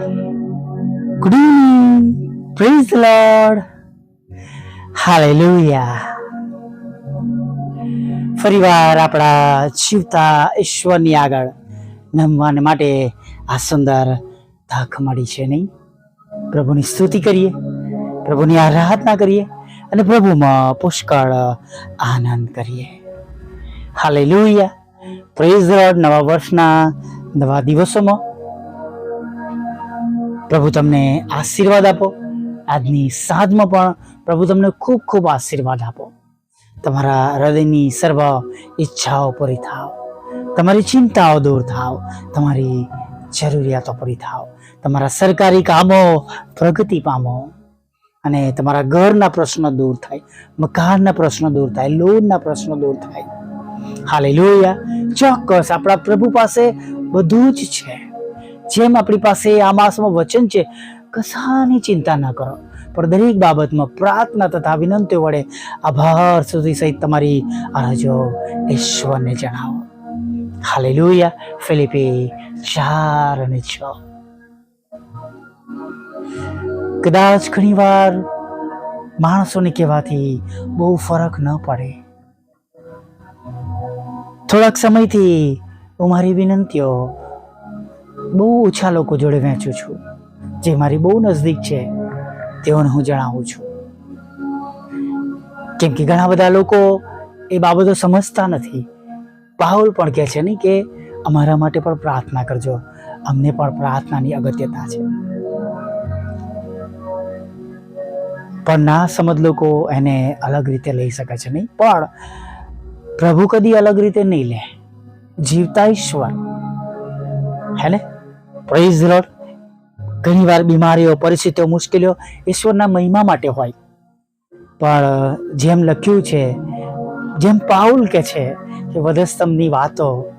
Good evening praise lord hallelujah ફરીવાર આપણા જીવતા ઈશ્વરની આગળ નમવાને માટે આ સુંદર તક મળી છે નહીં? પ્રભુની સ્તુતિ કરીએ, પ્રભુની આરાધના કરીએ અને પ્રભુમાં પુષ્કળ આનંદ કરીએ. હાલે લોહિયા પ્રેઝ નવા વર્ષના નવા દિવસોમાં પ્રભુ તમને આશીર્વાદ આપો. આજની સાંજમાં પણ પ્રભુ તમને ખૂબ ખૂબ આશીર્વાદ આપો. તમારા હૃદયની સર્વ ઈચ્છાઓ પૂરી થાવ. તમારી ચિંતાઓ દૂર થાવ. તમારી જરૂરિયાતો પૂરી થાવ. તમારા સરકારી કામો પ્રગતિ પામો. અને તમારા ઘરના પ્રશ્નો દૂર થાય. મકાનના પ્રશ્નો દૂર થાય. લોનના પ્રશ્નો દૂર થાય. હાલે ચોક્કસ આપણા પ્રભુ પાસે બધું જ છે. જેમ આપણી પાસે આ માસમાં વચન છે, કશાની ચિંતા ન કરો. પણ દરેક બાબતમાં પ્રાર્થના તથા વિનંતીઓ વડે આભાર સુધી સહિત તમારી અરજો ઈશ્વરને જણાવો. હાલેલુયા. ફિલિપી ચાર અને છ. કદાચ ઘણીવાર માણસોને કહેવાથી બહુ ફરક ન પડે. થોડાક સમયથી હું વિનંતીઓ બહુ ઓછા લોકો જોડે વહેંચું છું. જે મારી બહુ નજદીક છે, તેઓને હું જણાવું છું. કેમ કે ઘણા બધા લોકો એ બાબતો સમજતા નથી. પાઉલ પણ કહે છે નહીં કે, અમારા માટે પણ પ્રાર્થના કરજો. અમને પણ પ્રાર્થનાની અગત્યતા છે. પણ ના સમજ લોકો એને અલગ રીતે લઈ શકે છે નહીં. પણ પ્રભુ કદી અલગ રીતે નહીં લે. જીવતા ઈશ્વર. હે ને? પ્રેઝ લોડ ઘણીવાર બીમારીઓ, પરિસ્થિતિઓ, મુશ્કેલીઓ ઈશ્વરના મહિમા માટે હોય. પણ જેમ લખ્યું છે, જેમ પાઉલ કે છે કે વધસ્તંભની વાતો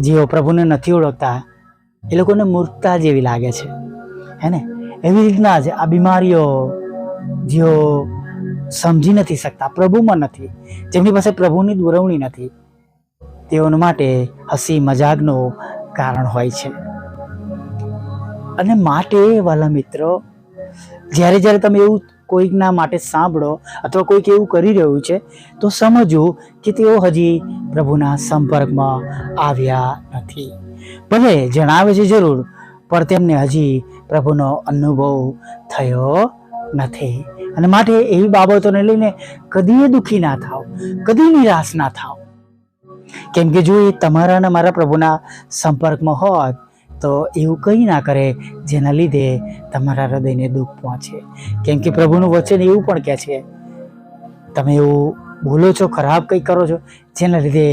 જેઓ પ્રભુને નથી ઓળખતા, એ લોકોને મૂર્ખતા જેવી લાગે છે. હે ને? એવી રીતના જ આ બીમારીઓ જેઓ સમજી નથી શકતા, પ્રભુમાં નથી, જેમની પાસે પ્રભુની દુરવણી નથી, તેઓને માટે હસી મજાકનું કારણ હોય છે. અને માટે વાલા મિત્રો, જ્યારે જ્યારે તમે એવું કોઈકના માટે સાંભળો અથવા કોઈક એવું કરી રહ્યું છે, તો સમજવું કે તેઓ હજી પ્રભુના સંપર્કમાં આવ્યા નથી. ભલે જણાવે છે જરૂર, પણ તેમને હજી પ્રભુનો અનુભવ થયો નથી. અને માટે એવી બાબતોને લઈને કદી દુઃખી ના થાવ કદી નિરાશ ના થાવ કેમ કે જો એ તમારા અને મારા પ્રભુના સંપર્કમાં હોત, તો એવું કંઈ ના કરે જેના લીધે તમારા હૃદયને દુઃખ પહોંચે. કેમ કે પ્રભુનું વચન એવું પણ કહે છે, તમે એવું બોલો છો, ખરાબ કંઈ કરો છો, જેના લીધે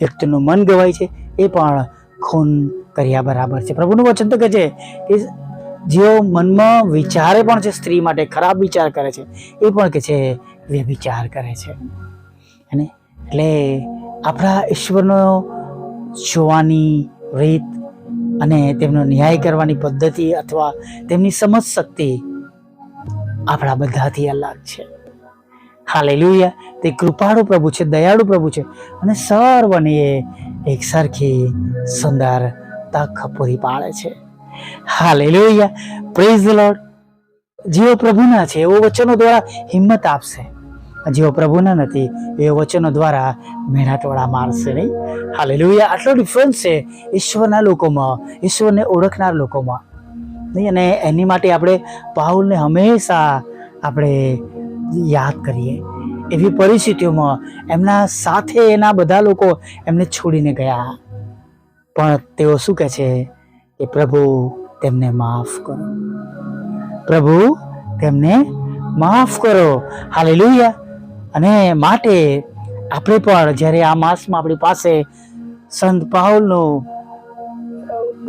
વ્યક્તિનું મન ગવાય છે, એ પણ ખૂન કર્યા બરાબર છે. પ્રભુનું વચન તો કહે છે કે જેઓ મનમાં વિચારે પણ છે, સ્ત્રી માટે ખરાબ વિચાર કરે છે, એ પણ કે છે, વ્યભિચાર કરે છે. અને એટલે આપણા ઈશ્વરનો જોવાની રીત અને તેમનો ન્યાય કરવાની પદ્ધતિ અથવા તેમની સમજ શક્તિ આપણા બધાથી અલગ છે. હાલેલુયા. તે કૃપાળુ પ્રભુ છે, દયાળુ પ્રભુ છે અને સર્વને એક સરખી સુંદર તક પૂરી પાડે છે. હાલેલુયા. પ્રેઝ લોર્ડ જેઓ પ્રભુના છે એવો વચનો દ્વારા હિંમત આપશે. જેઓ પ્રભુના નથી એ વચનો દ્વારા મેળાટોળા મારશે નહીં. હાલેલુયા. આટલો ડિફરન્સ છે ઈશ્વરના લોકોમાં, ઈશ્વરને ઓળખનાર લોકોમાં. નહીં, અને એની માટે આપણે પાઉલને હંમેશા આપણે યાદ કરીએ. એવી પરિસ્થિતિઓમાં એમના સાથે એના બધા લોકો એમને છોડીને ગયા. પણ તેઓ શું કહે છે કે, પ્રભુ, તેમને માફ કરો. પ્રભુ, તેમને માફ કરો. હાલેલુયા. અને માટે આપણે પણ જ્યારે આ માસમાં આપણી પાસે સંત પાઉલનું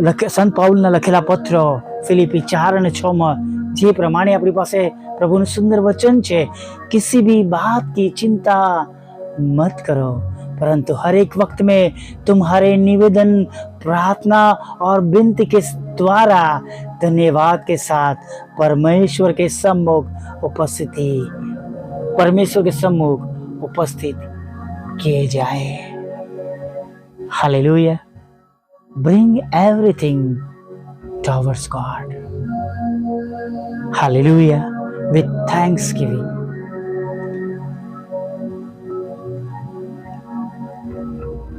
લખે સંત પાઉલના લખેલા પત્રો ફિલિપી ચાર અને છ માં જે પ્રમાણે આપણી પાસે પ્રભુનું સુંદર વચન છે કિસી भी बात की चिंता मत करो परंतु हर एक वक्त में तुम्हारे निवेदन प्रार्थना और विनती के द्वारा धन्यवाद के साथ परमेश्वर के सम्मुख उपस्थिति परमेश्वर के सम्मुख उपस्थित किए जाए hallelujah bring everything towards God. Hallelujah. With thanksgiving.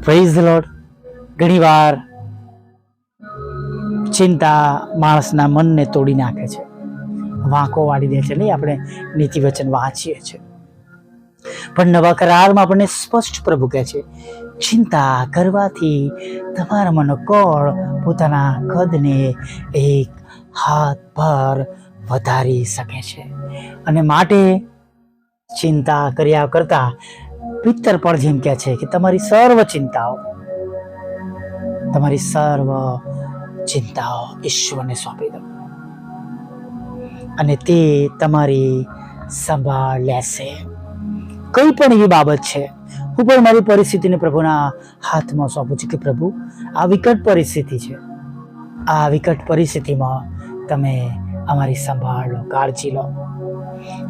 Praise the Lord ઘણીવાર ચિંતા માણસના મનને તોડી નાખે છે વાંકો વાળી દે છે, નહીં આપણે નીતિ વચન વાંચીએ છીએ. પણ નવા કરારમાં આપણને સ્પષ્ટ પ્રભુ કહે છે, ચિંતા કરવાથી તમારા મનો કળ પોતાના કદને એક હાથ પર વધારી શકે છે. અને માટે ચિંતા કર્યા કરતા પિત્તર પણ જેમ કહે છે કે, તમારી સર્વ ચિંતાઓ, તમારી સર્વ ચિંતાઓ ઈશ્વરને સોંપી દો. અને તે તમારી સંભાળ લેશે કઈ પણ એવી બાબત છે, હું પણ મારી પરિસ્થિતિને પ્રભુના હાથમાં સોંપું છું કે પ્રભુ, આ વિકટ પરિસ્થિતિ છે. આ વિકટ પરિસ્થિતિમાં તમે અમારી સંભાળ લો કાળજી લો.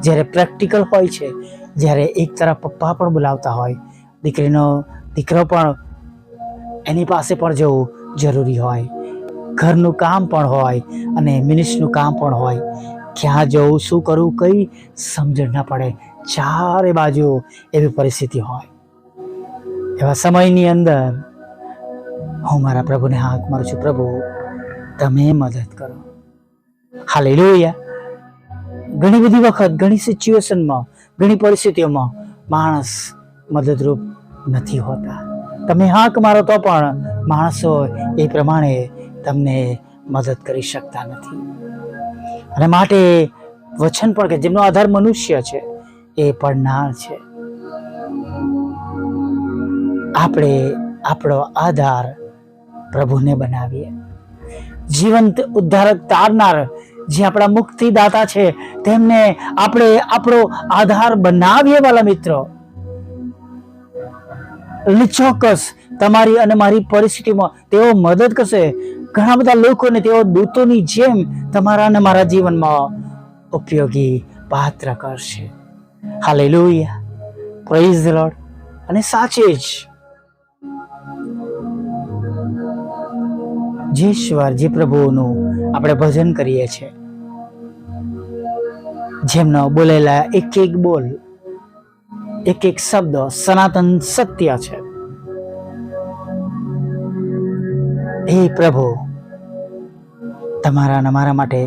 જ્યારે પ્રેક્ટિકલ હોય છે, જ્યારે એક તરફ પપ્પા પણ બોલાવતા હોય, દીકરીનો દીકરો પણ એની પાસે પણ જવું જરૂરી હોય. ઘરનું કામ પણ હોય અને મિનિસ્ટનું કામ પણ હોય. ક્યાં જવું શું કરવું કઈ સમજણ ના પડે. ચારે બાજુ એવી પરિસ્થિતિ હોય. એવા સમયની અંદર હું મારા પ્રભુને હાથ મારું છું, પ્રભુ, તમે મદદ કરો. હાલેલુયા. ઘણી બધી વખત, ઘણી સિચ્યુએશનમાં, ઘણી પરિસ્થિતિઓમાં માણસ મદદરૂપ નથી હોતા. તમે હાક મારો તો પણ માણસો એ પ્રમાણે તમને મદદ કરી શકતા નથી. અને માટે વચન પણ કે જેમનો આધાર મનુષ્ય છે, એ પડનાર છે. આપણે આપણો આધાર પ્રભુને બનાવીએ. જીવંત, ઉદ્ધારક, તારનાર જે આપણા મુક્તિદાતા છે, તેમને આપણે આપણો આધાર બનાવીએ વાલા મિત્રો. એટલે ચોક્કસ તમારી અને મારી પરિસ્થિતિમાં તેઓ મદદ કરશે. ઘણા બધા લોકોને તેઓ દૂતોની જેમ તમારા અને મારા જીવનમાં ઉપયોગી પાત્ર કરશે. હાલેલુયા પ્રેઝ ધ લોર્ડ અને સાચે જ જે ઈશ્વર જે પ્રભુનું આપણે ભજન કરીએ છીએ. જેમનો બોલેલા એક એક બોલ, એક એક શબ્દ સનાતન સત્ય છે. હે પ્રભુ, તમારા અને મારા માટે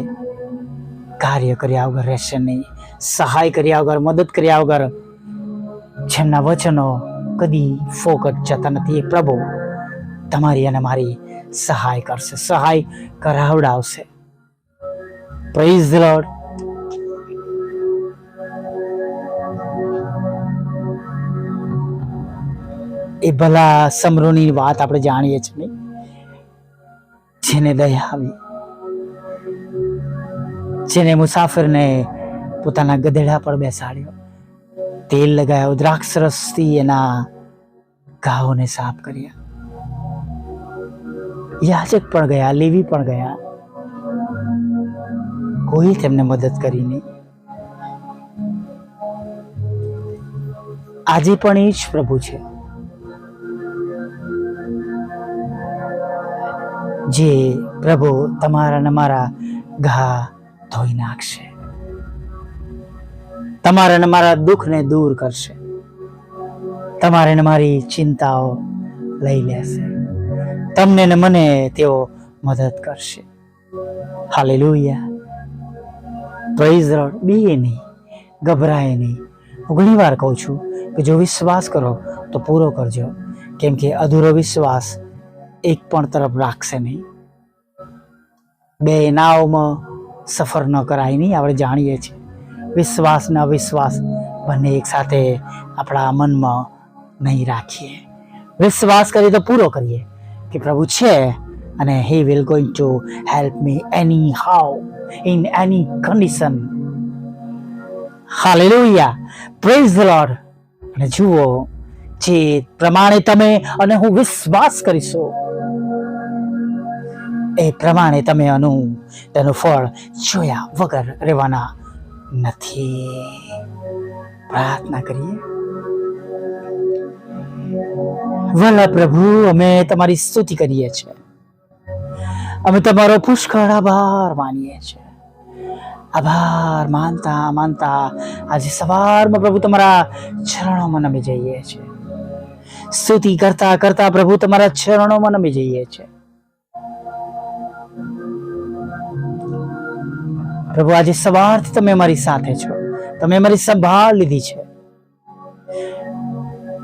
કાર્ય કર્યા વગર રહેશે નહીં, સહાય કર્યા વગર, મદદ કર્યા વગર જેમના વચનો કદી ફોકટ જતા નથી. એ પ્રભુ તમારી અને મારી સહાય કરશે, સહાય કરાવડાવશે. પ્રેઝ લોર્ડ એ ભલા સમરોની વાત આપણે જાણીએ છીએ જેને દયા આવી, જેને મુસાફરને પોતાના ગધેડા પર બેસાડ્યો, તેલ લગાવ્યો દ્રાક્ષ રસથી એના ઘાઓને સાફ કર્યા. યાચક પણ ગયા, લેવી પણ ગયા. કોઈ તેમને મદદ કરી નહીં. આજે પણ એ જ પ્રભુ છે. જે પ્રભુ તમારા ને મારા ઘા ધોઈ નાખશે. તમારા ને મારા દુઃખને દૂર કરશે. તમારે ને મારી ચિંતાઓ લઈ લેશે. તમને ને મને તેઓ મદદ કરશે. હાલેલુયા. પ્રેઝ રોડ બીએ નહીં ગભરાય નહીં. હું ઘણી વાર કહું છું કે જો વિશ્વાસ કરો તો પૂરો કરજો. કેમ કે અધૂરો વિશ્વાસ એક પણ તરફ રાખશે નહીં. બે એનાઓમાં સફર ન કરાય નહીં, આપણે જાણીએ છીએ. વિશ્વાસ ને અવિશ્વાસ બંને એકસાથે આપણા મનમાં નહીં રાખીએ. વિશ્વાસ કરીએ તો પૂરો કરીએ કે પ્રભુ છે અને he will going to help me anyhow in any condition hallelujah praise the lord અને જુઓ, જે પ્રમાણે તમે અને હું વિશ્વાસ કરીશું એ પ્રમાણે તમે અનુ તેનું ફળ જોયા વગર રહેવાના નથી. પ્રાર્થના કરીએ. ભલા પ્રભુ, અમે તમારી સ્તુતિ કરીએ છીએ. અમે તમારો પુષ્કળ આભાર માનીએ છીએ. આભાર માનતા માનતા આજે સવારમાં પ્રભુ તમારા ચરણોમાં નમી જઈએ છીએ. સ્તુતિ કરતા કરતા પ્રભુ તમારા ચરણોમાં નમી જઈએ છીએ. પ્રભુ, આજે સવારથી તમે અમારી સાથે છો. તમે અમારી સંભાળ લીધી છે.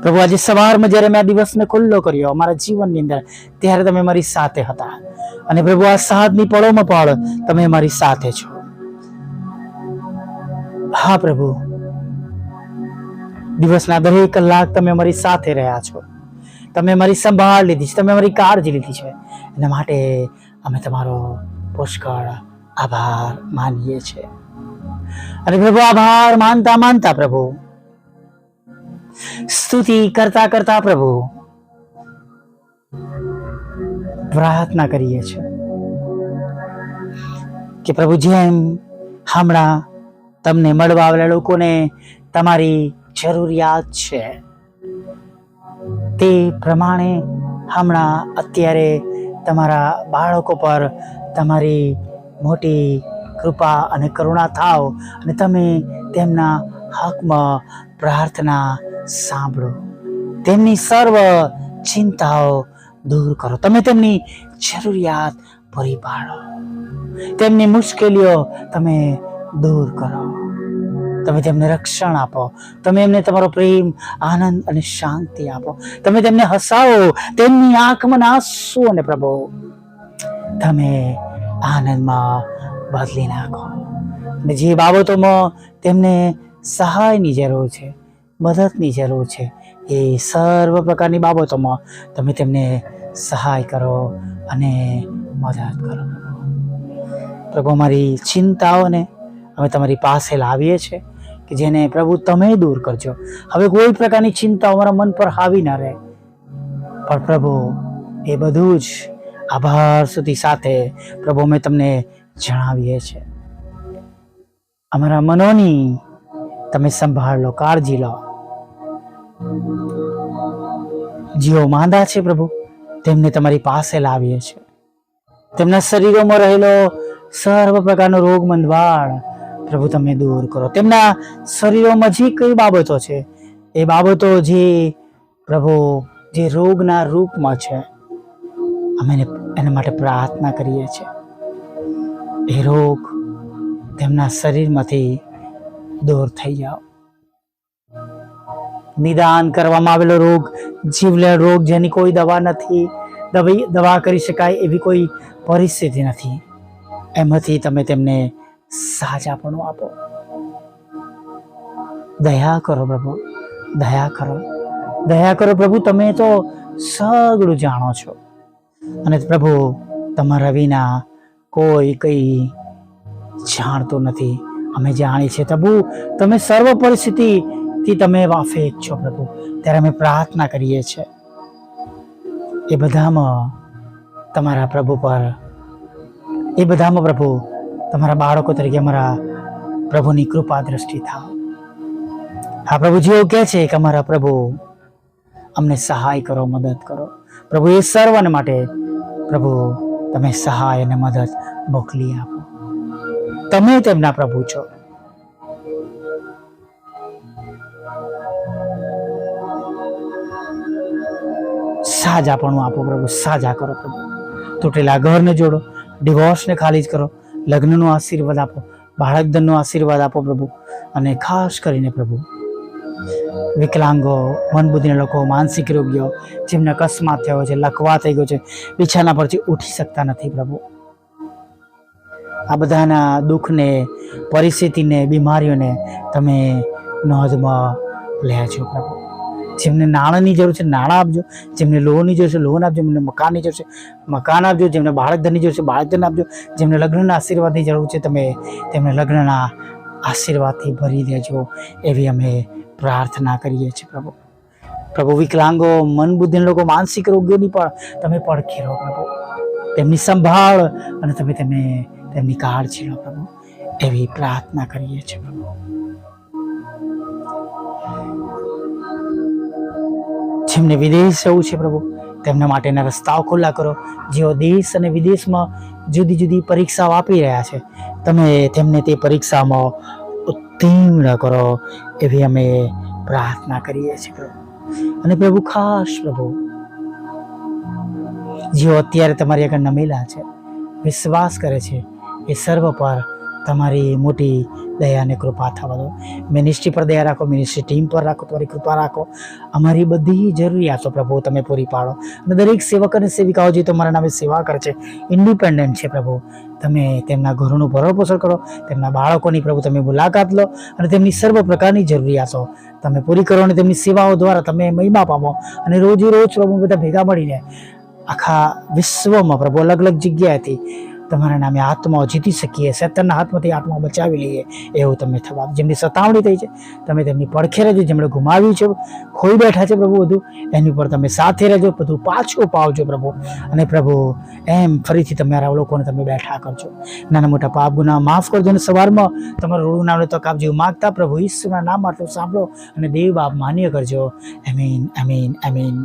પ્રભુ, આજે સવારમાં જ્યારે મેં આ દિવસને ખુલ્લો કર્યો, અમારા જીવનની અંદર, ત્યારે તમે મારી સાથે હતા. અને પ્રભુ, આ સાતની પળોમાં પણ તમે મારી સાથે છો. હા, પ્રભુ. દિવસના દરેક કલાક તમે અમારી સાથે રહ્યા છો. તમે મારી સંભાળ લીધી છે. તમે અમારી કાળજી લીધી છે. એના માટે અમે તમારો પુષ્કળ આભાર માનીએ છીએ અને પ્રભુ, આભાર માનતા માનતા પ્રભુ. સ્તુતિ કરતા કરતા પ્રભુ, પ્રાર્થના કરીએ છીએ કે પ્રભુ જેમ હમણાં તમને મળવા આવેલા લોકોને તમારી જરૂરિયાત છે, તે પ્રમાણે હમણાં અત્યારે તમારા બાળકો પર તમારી મોટી કૃપા અને કરુણા થાવ અને તમે તેમના હકમાં પ્રાર્થના સાંભળો. તેમની સર્વ ચિંતાઓ દૂર કરો. તમે તેમની જરૂરિયાત પૂરી પાડો. તેમની મુશ્કેલીઓ તમે દૂર કરો. તમે તેમને રક્ષણ આપો. તમે એમને તમારો પ્રેમ, આનંદ અને શાંતિ આપો. તમે તેમને હસાવો. તેમની આંખમાં આંસુ અને પ્રભુ, તમે આનંદમાં બદલી નાખો. અને જે બાબતોમાં તેમને સહાયની જરૂર છે, મદદની જરૂર છે, એ સર્વ પ્રકારની બાબતોમાં તમે તેમને સહાય કરો અને મદદ કરો. પ્રભુ, અમારી ચિંતાઓને અમે તમારી પાસે લાવીએ છીએ કે જેને પ્રભુ તમે દૂર કરજો. હવે કોઈ પ્રકારની ચિંતા અમારા મન પર હાવી ના રહે. પણ પ્રભુ, એ બધું જ આભાર સુધી સાથે પ્રભુ, અમે તમને જણાવીએ છીએ. અમારા મનોની તમે સંભાળ લો કાળજી લો. જેઓ માંદા છે પ્રભુ, તેમને તમારી પાસે લાવીએ છીએ. તેમના શરીરોમાં રહેલો સર્વ પ્રકારનો રોગ મંદવાળ પ્રભુ, તમે દૂર કરો. તેમના શરીરોમાં જે કઈ બાબતો છે, એ બાબતો જે પ્રભુ, જે રોગના રૂપમાં છે અમે એના માટે પ્રાર્થના કરીએ છીએ. એ રોગ તેમના શરીરમાંથી દૂર થઈ જાઓ. નિદાન કરવામાં આવેલો રોગ, જીવલેણ રોગ જેની કોઈ દવા નથી, દવાઈ દવા કરી શકાય એવી કોઈ પરિસ્થિતિ નથી. એમાંથી તમે તેમને સાજાપણું આપો. દયા કરો પ્રભુ, દયા કરો. દયા કરો પ્રભુ, તમે તો સગળું જાણો છો. અને પ્રભુ, તમારા વિના કોઈ કંઈ જાણતું નથી. અમે જાણીએ છીએ. પ્રભુ, તમે સર્વ પરિસ્થિતિથી તમે વાફેક છો પ્રભુ. ત્યારે અમે પ્રાર્થના કરીએ છીએ. એ બધામાં તમારા પ્રભુ પર, એ બધામાં પ્રભુ, તમારા બાળકો તરીકે અમારા પ્રભુની કૃપા દ્રષ્ટિ થાવ. હા, પ્રભુ એવું કહે છે કે અમારા પ્રભુ અમને સહાય કરો, મદદ કરો. પ્રભુ એ સર્વને માટે પ્રભુ, તમે સહાય અને મદદ મોકલી આપો. તમે તેમના પ્રભુ છો. સાજાપણું આપો પ્રભુ, સાજા કરો પ્રભુ. તૂટેલા ઘરને જોડો, ડિવોર્સને ખાલી જ કરો, લગ્નનો આશીર્વાદ આપો, બાળકધનનો આશીર્વાદ આપો પ્રભુ. અને ખાસ કરીને પ્રભુ વિકલાંગો, મનબુદ્ધિના લોકો, માનસિક રોગીઓ, જેમને અકસ્માત થયો છે, લકવા થઈ ગયો છે, બિછાના પરથી ઉઠી શકતા નથી પ્રભુ. આ બધાના દુઃખને, પરિસ્થિતિને, બીમારીઓને તમે નોંધમાં લેજો પ્રભુ. જેમને નાણાંની જરૂર છે, નાણાં આપજો. જેમને લોનની જરૂર છે લોન આપજો. જેમને મકાનની જરૂર છે, મકાન આપજો. જેમને બાળકધનની જરૂર છે બાળકધન આપજો. જેમને લગ્નના આશીર્વાદની જરૂર છે, તમે તેમને લગ્નના આશીર્વાદથી ભરી દેજો. એવી અમે પ્રાર્થના કરીએ છીએ પ્રભુ. પ્રભુ, વિકલાંગો મન બુદ્ધિના લોકો, માનસિક રોગીઓની પણ તમે પડખી રહો પ્રભુ. તેમની સંભાળ અને તમે તેમને તેમની કાળજી લો પ્રભુ. એવી પ્રાર્થના કરીએ છીએ પ્રભુ. જેમને વિદેશ જવું છે પ્રભુ, તેમના માટેના રસ્તાઓ ખુલ્લા કરો. જેઓ દેશ અને વિદેશમાં જુદી જુદી પરીક્ષાઓ આપી રહ્યા છે, તમે તેમને તે પરીક્ષામાં ઉત્તીર્ણ કરો એવી અમે પ્રાર્થના કરીએ છીએ પ્રભુ. અને પ્રભુ, ખાસ પ્રભુ, જેઓ અત્યારે તમારી આગળ નમેલા છે, વિશ્વાસ કરે છે, એ સર્વ પર તમારી મોટી દયા અને કૃપા થવા દો મિનિસ્ટ્રી પર દયા રાખો મિનિસ્ટ્રી ટીમ પર રાખો, તમારી કૃપા રાખો. અમારી બધી જરૂરિયાતો પ્રભુ તમે પૂરી પાડો. અને દરેક સેવક અને સેવિકાઓ જે તમારા નામે સેવા કરે છે ઇન્ડિપેન્ડન્ટ છે પ્રભુ. તમે તેમના ઘરોનું ભરણપોષણ કરો, તેમના બાળકોની પ્રભુ તમે મુલાકાત લો અને તેમની સર્વ પ્રકારની જરૂરિયાતો તમે પૂરી કરો અને તેમની સેવાઓ દ્વારા તમે મહિમા પામો અને રોજે રોજ પ્રભુ બધા ભેગા મળીને આખા વિશ્વમાં પ્રભુ અલગ અલગ જગ્યાએથી તમારા નામે આત્માઓ જીતી શકીએ સત્તરના હાથમાંથી આત્મા બચાવી લઈએ, એવું તમે થવા જેમની સતાવણી થઈ છે, તમે તેમની પડખે રહેજો, જેમણે ગુમાવ્યું છે, ખોઈ બેઠા છે પ્રભુ બધું, એની ઉપર તમે સાથે રહેજો, બધું પાછું પાવજો પ્રભુ. અને પ્રભુ, એમ ફરીથી તમારા લોકોને તમે બેઠા કરજો. નાના મોટા પાપ ગુના માફ કરજો અને સવારમાં તમારું રૂડું નામનું તક આપજો માગતા પ્રભુ ઈશ્વરના નામ આટલું સાંભળો અને દેવ બાપ માન્ય કરજો. અમીન અમીન અમીન